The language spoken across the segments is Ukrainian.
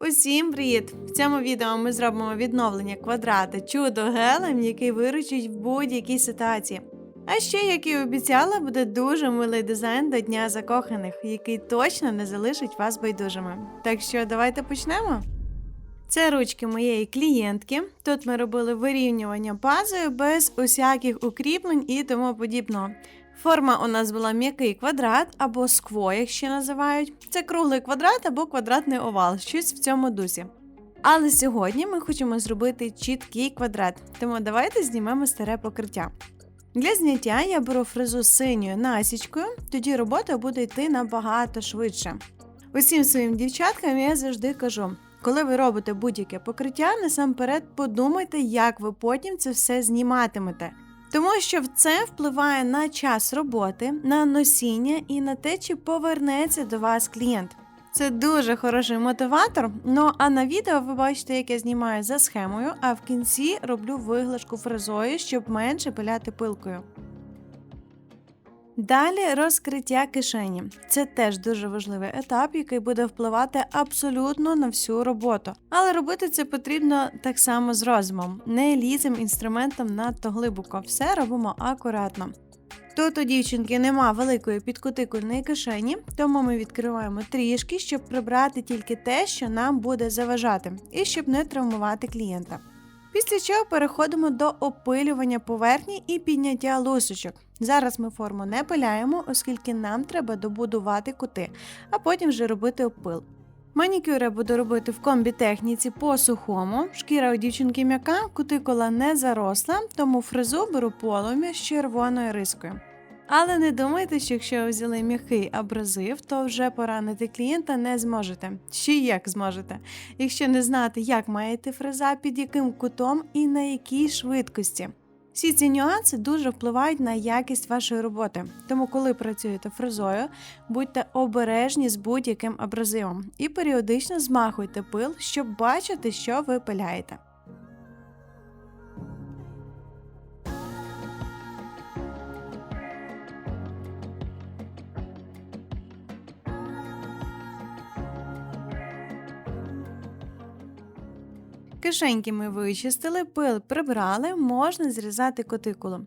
Усім привіт! В цьому відео ми зробимо відновлення квадрата чудо гелем, який виручить в будь-якій ситуації. А ще, як і обіцяла, буде дуже милий дизайн до Дня закоханих, який точно не залишить вас байдужими. Так що давайте почнемо. Це ручки моєї клієнтки. Тут ми робили вирівнювання базою без усяких укріплень і тому подібного. Форма у нас була м'який квадрат або скво, як ще називають. Це круглий квадрат або квадратний овал, щось в цьому дусі. Але сьогодні ми хочемо зробити чіткий квадрат, тому давайте знімемо старе покриття. Для зняття я беру фрезу синьою насічкою, тоді робота буде йти набагато швидше. Усім своїм дівчаткам я завжди кажу: коли ви робите будь-яке покриття, насамперед подумайте, як ви потім це все зніматимете. Тому що це впливає на час роботи, на носіння і на те, чи повернеться до вас клієнт. Це дуже хороший мотиватор. Ну а на відео ви бачите, як я знімаю за схемою, а в кінці роблю виглажку фрезою, щоб менше пиляти пилкою. Далі розкриття кишені. Це теж дуже важливий етап, який буде впливати абсолютно на всю роботу. Але робити це потрібно так само з розумом, не лізем інструментом надто глибоко. Все робимо акуратно. Тут у дівчинки нема великої підкутикульної кишені, тому ми відкриваємо трішки, щоб прибрати тільки те, що нам буде заважати, і щоб не травмувати клієнта. Після чого переходимо до опилювання поверхні і підняття лусочок. Зараз ми форму не пиляємо, оскільки нам треба добудувати кути, а потім вже робити опил. Манікюр я буду робити в комбі-техніці по сухому. Шкіра у дівчинки м'яка, кутикула не заросла, тому фрезу беру полум'я з червоною рискою. Але не думайте, що якщо ви взяли м'який абразив, то вже поранити клієнта не зможете. Ще як зможете, якщо не знати, як має йти фреза, під яким кутом і на якій швидкості. Всі ці нюанси дуже впливають на якість вашої роботи. Тому, коли працюєте фрезою, будьте обережні з будь-яким абразивом і періодично змахуйте пил, щоб бачити, що ви пиляєте. Кишеньки ми вичистили, пил прибрали, можна зрізати котикулу.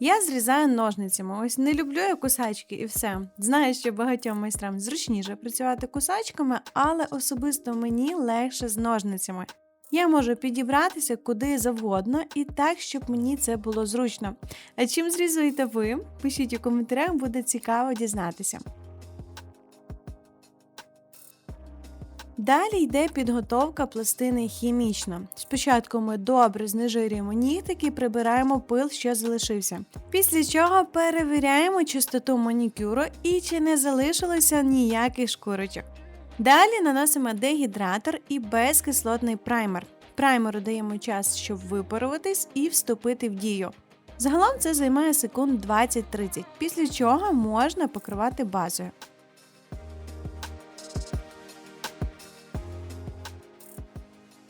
Я зрізаю ножницями. Ось не люблю я кусачки і все. Знаю, що багатьом майстрам зручніше працювати кусачками, але особисто мені легше з ножницями. Я можу підібратися куди завгодно і так, щоб мені це було зручно. А чим зрізуєте ви? Пишіть у коментарях, буде цікаво дізнатися. Далі йде підготовка пластини хімічно. Спочатку ми добре знежирюємо нігтик і прибираємо пил, що залишився. Після чого перевіряємо чистоту манікюру і чи не залишилося ніяких шкурочок. Далі наносимо дегідратор і безкислотний праймер. Праймеру даємо час, щоб випаруватись і вступити в дію. Загалом це займає секунд 20-30, після чого можна покривати базою.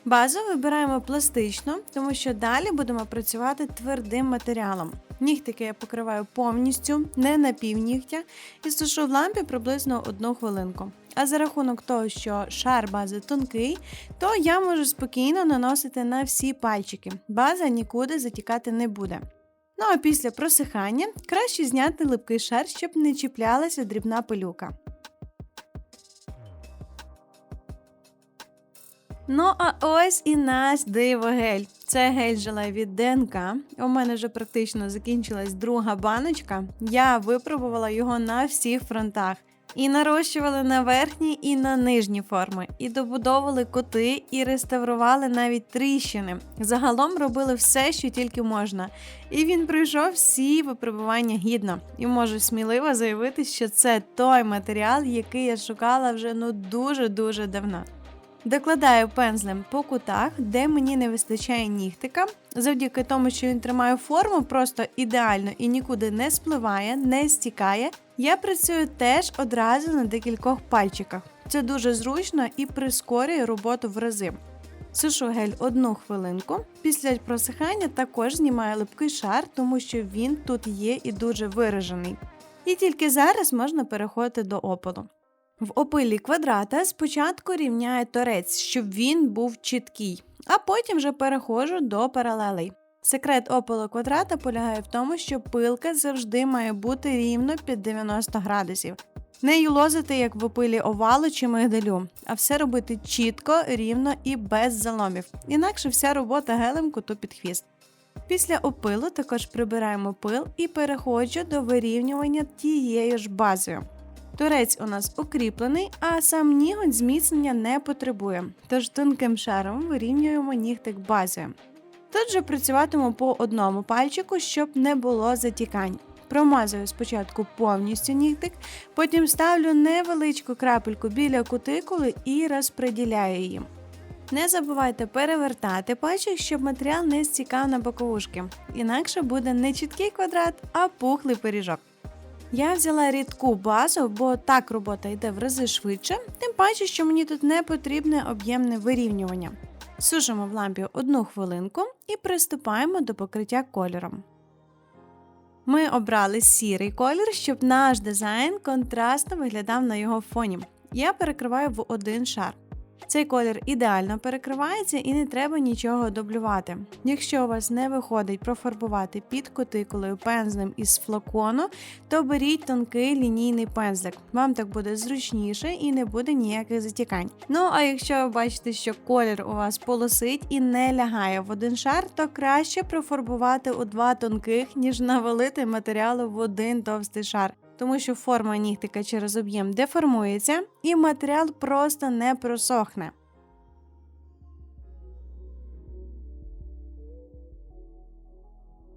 Базу вибираємо пластично, тому що далі будемо працювати твердим матеріалом. Нігтики я покриваю повністю, не на півнігтя, і сушу в лампі приблизно одну хвилинку. А за рахунок того, що шар бази тонкий, то я можу спокійно наносити на всі пальчики. База нікуди затікати не буде. Ну а після просихання краще зняти липкий шар, щоб не чіплялася дрібна пилюка. Ну, а ось і наш дивогель. Це гель желе від ДНК. У мене вже практично закінчилась друга баночка. Я випробувала його на всіх фронтах. І нарощували на верхні і на нижні форми, і добудовували кути, і реставрували навіть тріщини. Загалом робили все, що тільки можна. І він пройшов всі випробування гідно. І можу сміливо заявити, що це той матеріал, який я шукала вже ну дуже-дуже давно. Докладаю пензлем по кутах, де мені не вистачає нігтика. Завдяки тому, що він тримає форму просто ідеально і нікуди не спливає, не стікає. Я працюю теж одразу на декількох пальчиках. Це дуже зручно і прискорює роботу в рази. Сушу гель одну хвилинку. Після просихання також знімаю липкий шар, тому що він тут є і дуже виражений. І тільки зараз можна переходити до опалу. В опилі квадрата спочатку рівняю торець, щоб він був чіткий, а потім вже переходжу до паралелей. Секрет опилу квадрата полягає в тому, що пилка завжди має бути рівно під 90 градусів. Не юлозити, як в опилі овалу чи мигдалю, а все робити чітко, рівно і без заломів. Інакше вся робота гелем коту під хвіст. Після опилу також прибираємо пил і переходжу до вирівнювання тією ж базою. Торець у нас укріплений, а сам ніготь зміцнення не потребує, тож тонким шаром вирівнюємо нігтик базою. Тут же працюватиму по одному пальчику, щоб не було затікань. Промазую спочатку повністю нігтик, потім ставлю невеличку крапельку біля кутикули і розподіляю її. Не забувайте перевертати пальчик, щоб матеріал не стікав на боковушки, інакше буде не чіткий квадрат, а пухлий пиріжок. Я взяла рідку базу, бо так робота йде в рази швидше, тим паче, що мені тут не потрібне об'ємне вирівнювання. Сушимо в лампі одну хвилинку і приступаємо до покриття кольором. Ми обрали сірий колір, щоб наш дизайн контрастно виглядав на його фоні. Я перекриваю в один шар. Цей колір ідеально перекривається і не треба нічого дублювати. Якщо у вас не виходить профарбувати під кутикулою пензлем із флакону, то беріть тонкий лінійний пензлик. Вам так буде зручніше і не буде ніяких затікань. Ну а якщо ви бачите, що колір у вас полосить і не лягає в один шар, то краще профарбувати у два тонких, ніж навалити матеріалу в один товстий шар тому що форма нігтика через об'єм деформується і матеріал просто не просохне.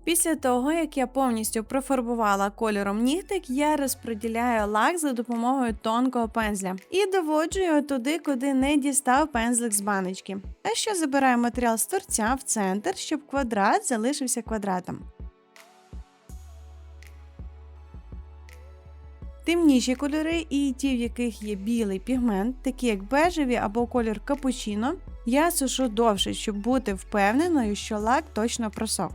Після того, як я повністю профарбувала кольором нігтик, я розподіляю лак за допомогою тонкого пензля і доводжу його туди, куди не дістав пензлик з баночки. А ще забираю матеріал з торця в центр, щоб квадрат залишився квадратом. Темніші кольори і ті, в яких є білий пігмент, такі як бежеві або колір капучино, я сушу довше, щоб бути впевненою, що лак точно просох.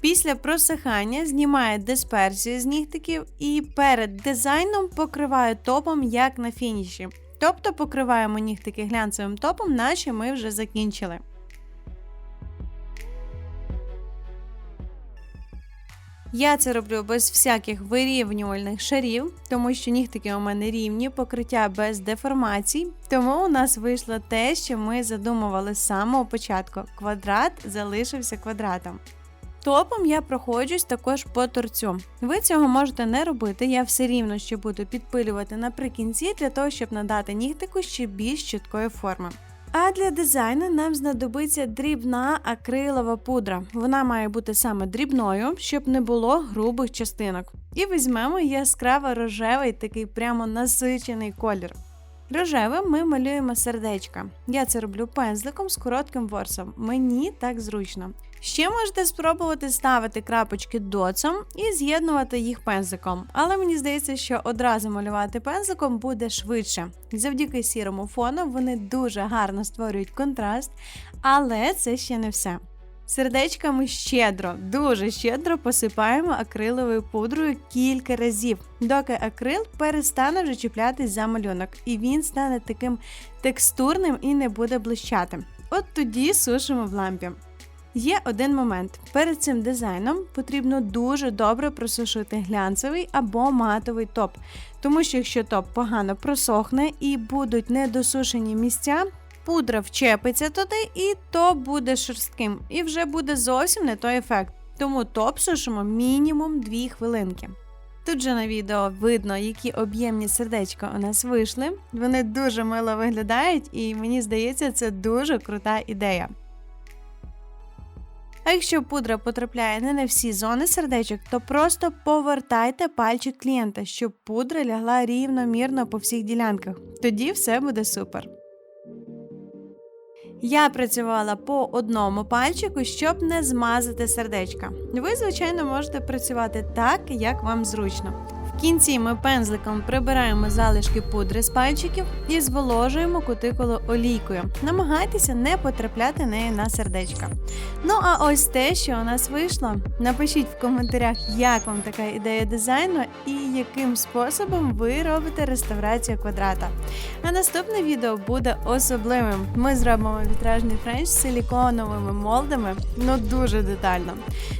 Після просихання знімаю дисперсію з нігтиків і перед дизайном покриваю топом, як на фініші. Тобто покриваємо нігтики глянцевим топом, наче ми вже закінчили. Я це роблю без всяких вирівнювальних шарів, тому що нігтики у мене рівні, покриття без деформацій. Тому у нас вийшло те, що ми задумували з самого початку. Квадрат залишився квадратом. Топом я проходжусь також по торцю. Ви цього можете не робити, я все рівно ще буду підпилювати наприкінці для того, щоб надати нігтику ще більш чіткої форми. А для дизайну нам знадобиться дрібна акрилова пудра. Вона має бути саме дрібною, щоб не було грубих частинок. І візьмемо яскраво рожевий, такий прямо насичений колір. Рожевим ми малюємо сердечка. Я це роблю пензликом з коротким ворсом. Мені так зручно. Ще можете спробувати ставити крапочки доцом і з'єднувати їх пензликом, але мені здається, що одразу малювати пензликом буде швидше. Завдяки сірому фону вони дуже гарно створюють контраст, але це ще не все. Сердечками щедро, дуже щедро посипаємо акриловою пудрою кілька разів, доки акрил перестане вже чіплятись за малюнок, і він стане таким текстурним і не буде блищати. От тоді сушимо в лампі. Є один момент. Перед цим дизайном потрібно дуже добре просушити глянцевий або матовий топ, тому що якщо топ погано просохне і будуть недосушені місця, пудра вчепиться туди, і топ буде шорстким, і вже буде зовсім не той ефект. Тому топ сушимо мінімум 2 хвилинки. Тут же на відео видно, які об'ємні сердечка у нас вийшли. Вони дуже мило виглядають, і мені здається, це дуже крута ідея. А якщо пудра потрапляє не на всі зони сердечок, то просто повертайте пальчик клієнта, щоб пудра лягла рівномірно по всіх ділянках. Тоді все буде супер. Я працювала по одному пальчику, щоб не змазати сердечка. Ви, звичайно, можете працювати так, як вам зручно. В кінці ми пензликом прибираємо залишки пудри з пальчиків і зволожуємо кутикулу олійкою. Намагайтеся не потрапляти нею на сердечка. Ну а ось те, що у нас вийшло. Напишіть в коментарях, як вам така ідея дизайну і яким способом ви робите реставрацію квадрата. А наступне відео буде особливим. Ми зробимо вітражний френч з силіконовими молдами, ну дуже детально.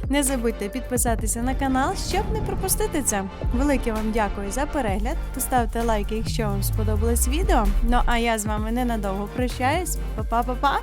Не забудьте підписатися на канал, щоб не пропустити це. Велике вам дякую за перегляд. Поставте лайки, якщо вам сподобалось відео. Ну а я з вами ненадовго прощаюсь. Па-па-па-па!